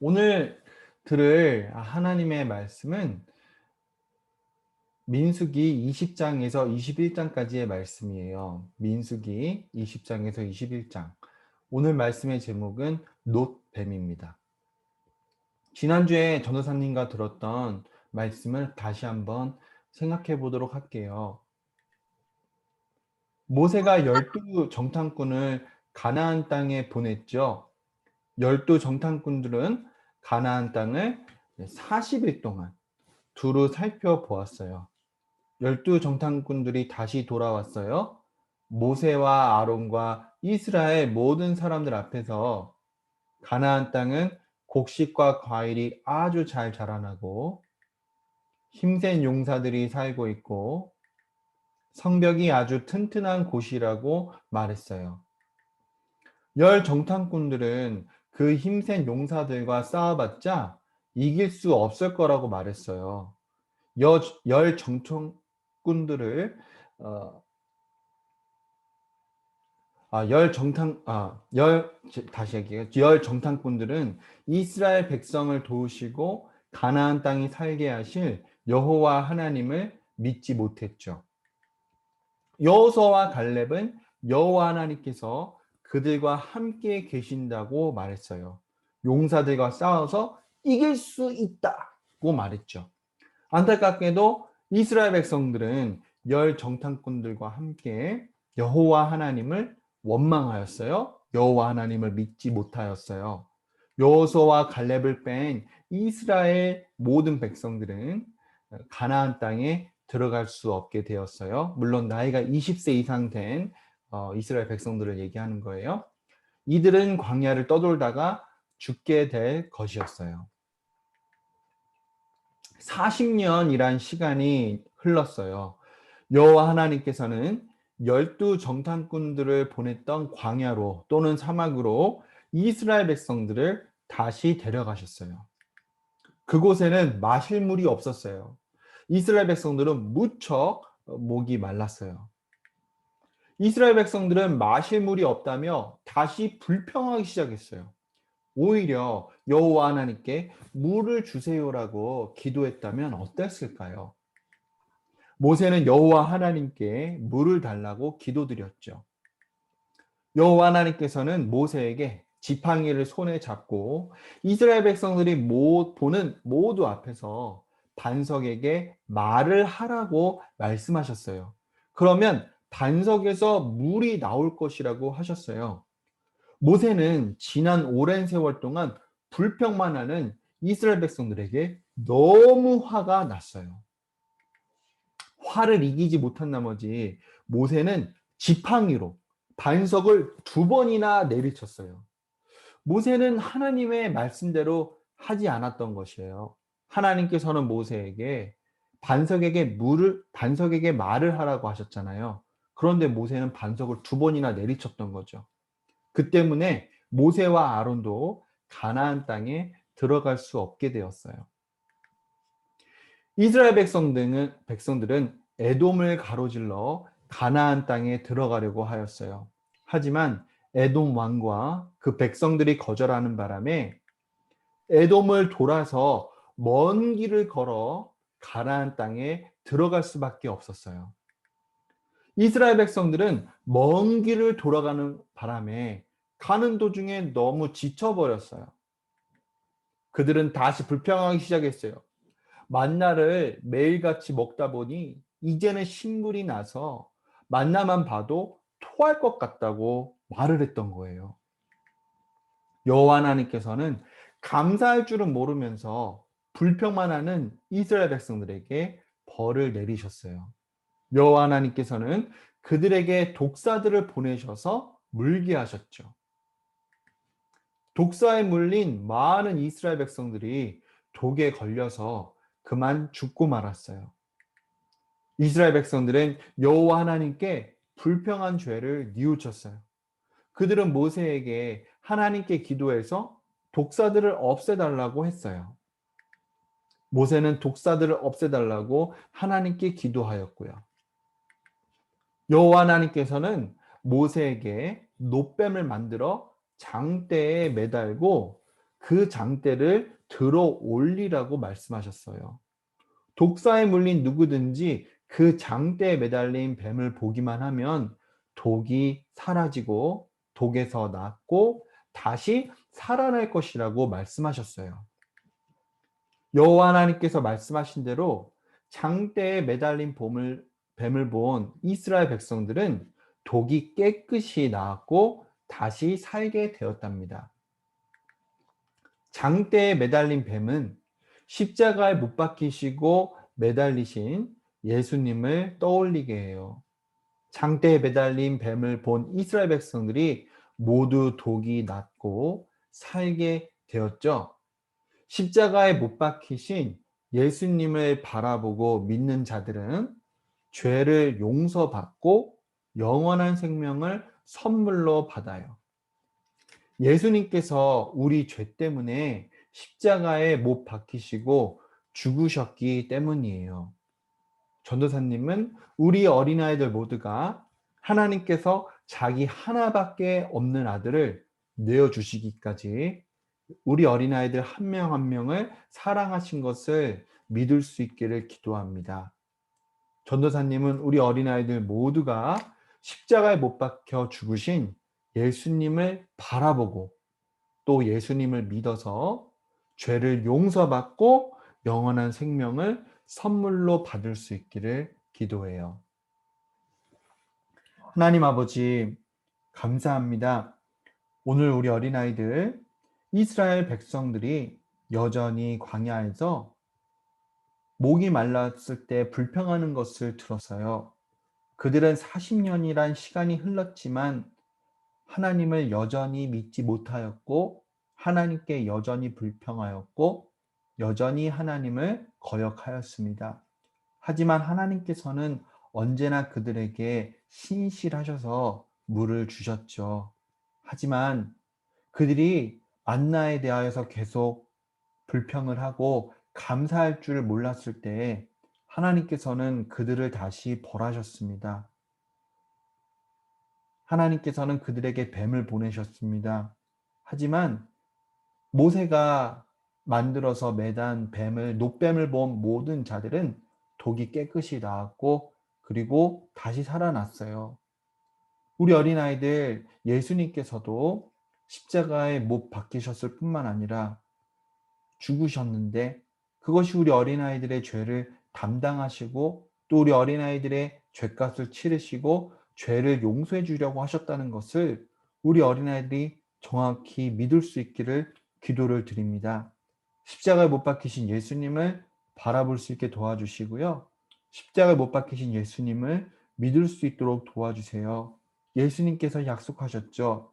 오늘 들을 하나님의 말씀은 민수기 20장에서 21장까지의 말씀이에요. 민수기 20장에서 21장. 오늘 말씀의 제목은 놋뱀입니다. 지난주에 전도사님과 들었던 말씀을 다시 한번 생각해 보도록 할게요. 모세가 열두 정탐꾼을 가나안 땅에 보냈죠. 열두 정탐꾼들은 가나안 땅을 40일 동안 두루 살펴보았어요. 열두 정탐꾼들이 다시 돌아왔어요. 모세와 아론과 이스라엘 모든 사람들 앞에서 가나안 땅은 곡식과 과일이 아주 잘 자라나고 힘센 용사들이 살고 있고 성벽이 아주 튼튼한 곳이라고 말했어요. 열 정탐꾼들은 그 힘센 용사들과 싸워봤자 이길 수 없을 거라고 말했어요. 여, 열 정탐꾼들을 어, 아, 열 정탐 아, 열 다시 얘기해요. 열 정탐꾼들은 이스라엘 백성을 도우시고 가나안 땅이 살게 하실 여호와 하나님을 믿지 못했죠. 여호수아와 갈렙은 여호와 하나님께서 그들과 함께 계신다고 말했어요. 용사들과 싸워서 이길 수 있다고 말했죠. 안타깝게도 이스라엘 백성들은 열 정탐꾼들과 함께 여호와 하나님을 원망하였어요. 여호와 하나님을 믿지 못하였어요. 여호수아와 갈렙을 뺀 이스라엘 모든 백성들은 가나안 땅에 들어갈 수 없게 되었어요. 물론 나이가 20세 이상 된 어, 이스라엘 백성들을 얘기하는 거예요. 이들은 광야를 떠돌다가 죽게 될 것이었어요. 40년이란 시간이 흘렀어요. 여호와 하나님께서는 열두 정탐꾼들을 보냈던 광야로 또는 사막으로 이스라엘 백성들을 다시 데려가셨어요. 그곳에는 마실 물이 없었어요. 이스라엘 백성들은 무척 목이 말랐어요. 이스라엘 백성들은 마실 물이 없다며 다시 불평하기 시작했어요. 오히려 여호와 하나님께 물을 주세요라고 기도했다면 어땠을까요? 모세는 여호와 하나님께 물을 달라고 기도드렸죠. 여호와 하나님께서는 모세에게 지팡이를 손에 잡고 이스라엘 백성들이 모, 보는 모두 앞에서 반석에게 말을 하라고 말씀하셨어요. 그러면 반석에서 물이 나올 것이라고 하셨어요. 모세는 지난 오랜 세월 동안 불평만 하는 이스라엘 백성들에게 너무 화가 났어요. 화를 이기지 못한 나머지 모세는 지팡이로 반석을 두 번이나 내리쳤어요. 모세는 하나님의 말씀대로 하지 않았던 것이에요. 하나님께서는 모세에게 반석에게 물을 반석에게 말을 하라고 하셨잖아요. 그런데 모세는 반석을 두 번이나 내리쳤던 거죠. 그 때문에 모세와 아론도 가나안 땅에 들어갈 수 없게 되었어요. 이스라엘 백성들은 백성들은 에돔을 가로질러 가나안 땅에 들어가려고 하였어요. 하지만 에돔 왕과 그 백성들이 거절하는 바람에 에돔을 돌아서 먼 길을 걸어 가나안 땅에 들어갈 수밖에 없었어요. 이스라엘 백성들은 먼 길을 돌아가는 바람에 가는 도중에 너무 지쳐버렸어요. 그들은 다시 불평하기 시작했어요. 만나를 매일같이 먹다 보니 이제는 신물이 나서 만나만 봐도 토할 것 같다고 말을 했던 거예요. 여호와 하나님께서는 감사할 줄은 모르면서 불평만 하는 이스라엘 백성들에게 벌을 내리셨어요. 여호와 하나님께서는 그들에게 독사들을 보내셔서 물게 하셨죠. 독사에 물린 많은 이스라엘 백성들이 독에 걸려서 그만 죽고 말았어요. 이스라엘 백성들은 여호와 하나님께 불평한 죄를 뉘우쳤어요. 그들은 모세에게 하나님께 기도해서 독사들을 없애달라고 했어요. 모세는 독사들을 없애달라고 하나님께 기도하였고요. 여호와 하나님께서는 모세에게 노뱀을 만들어 장대에 매달고 그 장대를 들어 올리라고 말씀하셨어요. 독사에 물린 누구든지 그 장대에 매달린 뱀을 보기만 하면 독이 사라지고 독에서 낫고 다시 살아날 것이라고 말씀하셨어요. 여호와 하나님께서 말씀하신 대로 장대에 매달린 봄을, 뱀을 본 이스라엘 백성들은 독이 깨끗이 나았고 다시 살게 되었답니다. 장대에 매달린 뱀은 십자가에 못 박히시고 매달리신 예수님을 떠올리게 해요. 장대에 매달린 뱀을 본 이스라엘 백성들이 모두 독이 났고 살게 되었죠. 십자가에 못 박히신 예수님을 바라보고 믿는 자들은 죄를 용서받고 영원한 생명을 선물로 받아요. 예수님께서 우리 죄 때문에 십자가에 못 박히시고 죽으셨기 때문이에요. 전도사님은 우리 어린아이들 모두가 하나님께서 자기 하나밖에 없는 아들을 내어주시기까지 우리 어린아이들 한 명한 명을 사랑하신 것을 믿을 수 있기를 기도합니다. 전도사님은 우리 어린아이들 모두가 십자가에 못 박혀 죽으신 예수님을 바라보고 또 예수님을 믿어서 죄를 용서받고 영원한 생명을 선물로 받을 수 있기를 기도해요. 하나님 아버지, 감사합니다. 오늘 우리 어린아이들, 이스라엘 백성들이 여전히 광야에서 목이 말랐을 때 불평하는 것을 들었어요. 그들은 40년이란 시간이 흘렀지만 하나님을 여전히 믿지 못하였고 하나님께 여전히 불평하였고 여전히 하나님을 거역하였습니다. 하지만 하나님께서는 언제나 그들에게 신실하셔서 물을 주셨죠. 하지만 그들이 만나에 대하여서 계속 불평을 하고 감사할 줄 몰랐을 때 하나님께서는 그들을 다시 벌하셨습니다. 하나님께서는 그들에게 뱀을 보내셨습니다. 하지만 모세가 만들어서 매단 뱀을 노뱀을 본 모든 자들은 독이 깨끗이 나았고 그리고 다시 살아났어요. 우리 어린아이들 예수님께서도 십자가에 못 박히셨을 뿐만 아니라 죽으셨는데 그것이 우리 어린아이들의 죄를 담당하시고 또 우리 어린아이들의 죄값을 치르시고 죄를 용서해 주려고 하셨다는 것을 우리 어린아이들이 정확히 믿을 수 있기를 기도를 드립니다. 십자가에 못 박히신 예수님을 바라볼 수 있게 도와주시고요. 십자가에 못 박히신 예수님을 믿을 수 있도록 도와주세요. 예수님께서 약속하셨죠.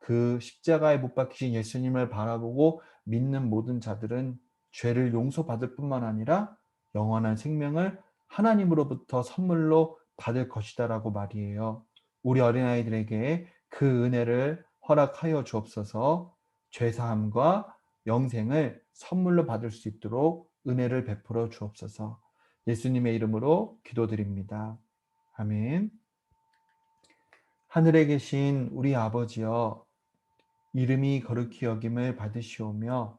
그 십자가에 못 박히신 예수님을 바라보고 믿는 모든 자들은 죄를 용서받을 뿐만 아니라 영원한 생명을 하나님으로부터 선물로 받을 것이다라고 말이에요. 우리 어린아이들에게 그 은혜를 허락하여 주옵소서 죄사함과 영생을 선물로 받을 수 있도록 은혜를 베풀어 주옵소서 예수님의 이름으로 기도드립니다. 아멘. 하늘에 계신 우리 아버지여, 이름이 거룩히 여김을 받으시오며,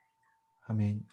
아멘.